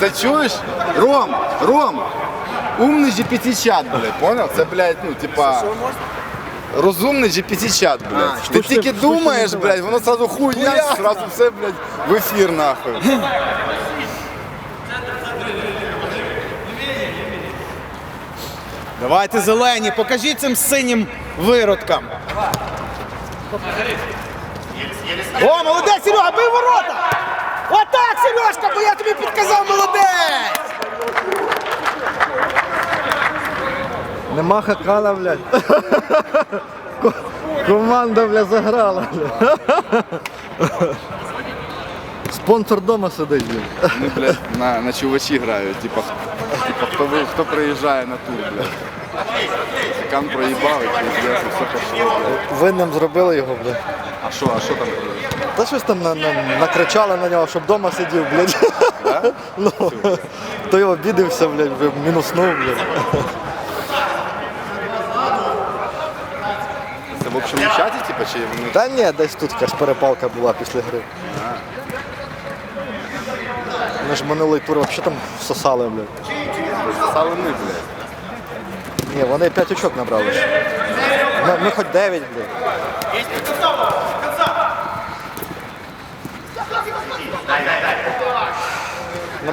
Це чуєш? Ром, Ром, умний GPT-чат, блядь, понял? Це, блядь, ну, типа... Розумний GPT-чат, блядь. Ти тільки думаєш, блядь, воно сразу хуйня, сразу все, блядь, в ефір, нахуй. Давайте зелені, покажіть цим синім виродкам. О, молодець, Серега, бий ворота! Отак, Сережка, бо я тобі підказав, молодець! Нема хакана, блядь. Ко- Команда, блядь, заграла. блядь. Спонсор дома сидить, блядь. Вони, блядь, на, на чувачі грають, типа, типа хто, ви- хто приїжджає на тур, блядь. Кан проїбав і і все пошло, блядь. Винним зробили його, блядь. А що, а що там? Та щось там на, на, накричали на нього, щоб вдома сидів, блядь. Да? Ну, той обідився, блядь, мінуснув, блядь. Це в общому чаті, типа, чи вони Та ні, десь тут якась перепалка була після гри. Ми ж минулий тур взагалі там всосали, блядь. писали ми, блядь? Ні, вони 5 очок набрали. ж. Ми, ми хоч 9, блядь.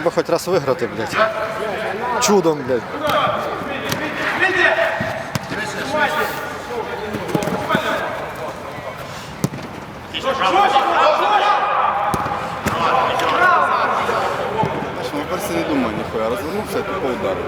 Би хоч раз виграти, блядь. Чудом, блядь. Просто не думаю, ніхуя. Розвернувся і тупо ударив.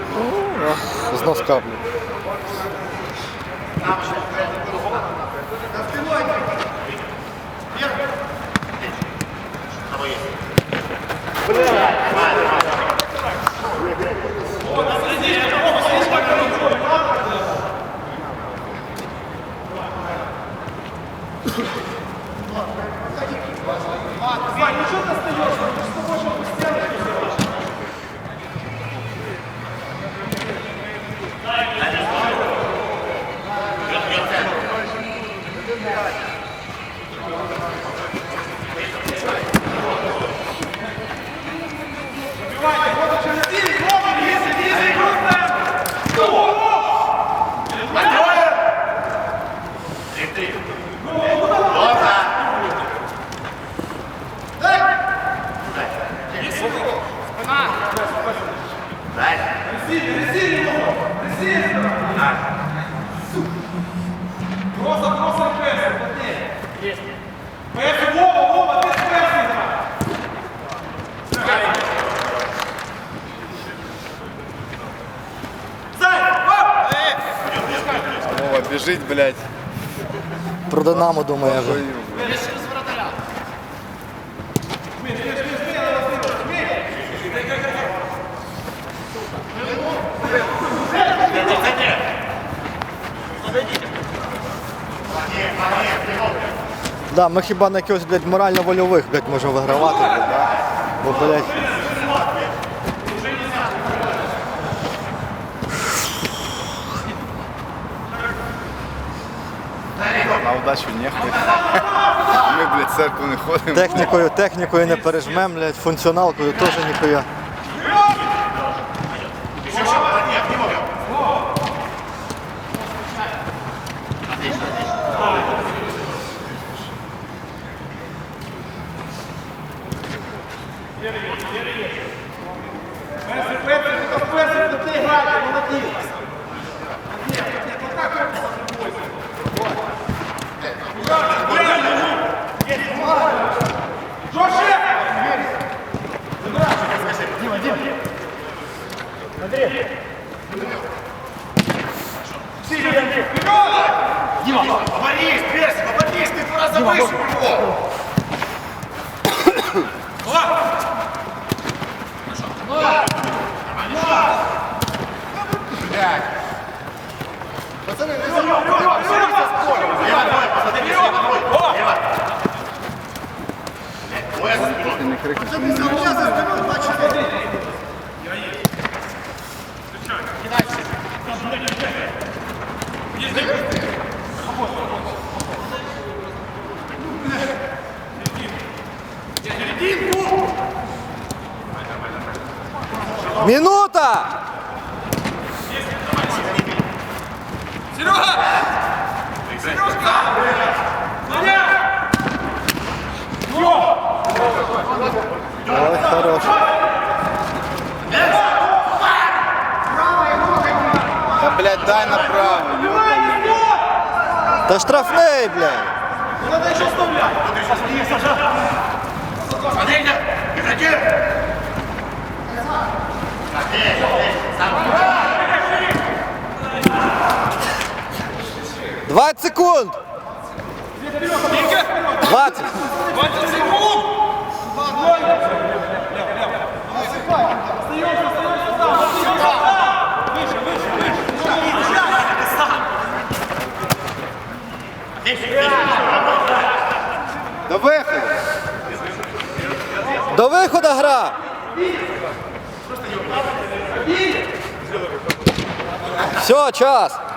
Просто, просто пресса, плотнее. Есть. Пресса, Вова, Вова, ты с прессой играй. Вова бежит, блядь. Про Динамо думаю. Да, ми хіба на якихось, блядь, морально-вольових, блядь, можемо вигравати, блядь. да. Бо, блядь, На удачу нехуй. Ми, блядь, в церкву не ходимо. технікою, технікою не пережмем, блядь, функціоналкою теж ніхуя. Оборвись, Берс, оборвись, ты два раза выше его! Пацаны, не забывайте! Пацаны, не крикните. Минута! Серега! Сережка! Ой, хорош. Да, блядь, дай направо. Да штрафные, блядь. Надо еще вставлять. Смотрите! Казаки! Двадцать секунд! Двадцать! Двадцать секунд! Да выходи! До виходу гра! Все, час!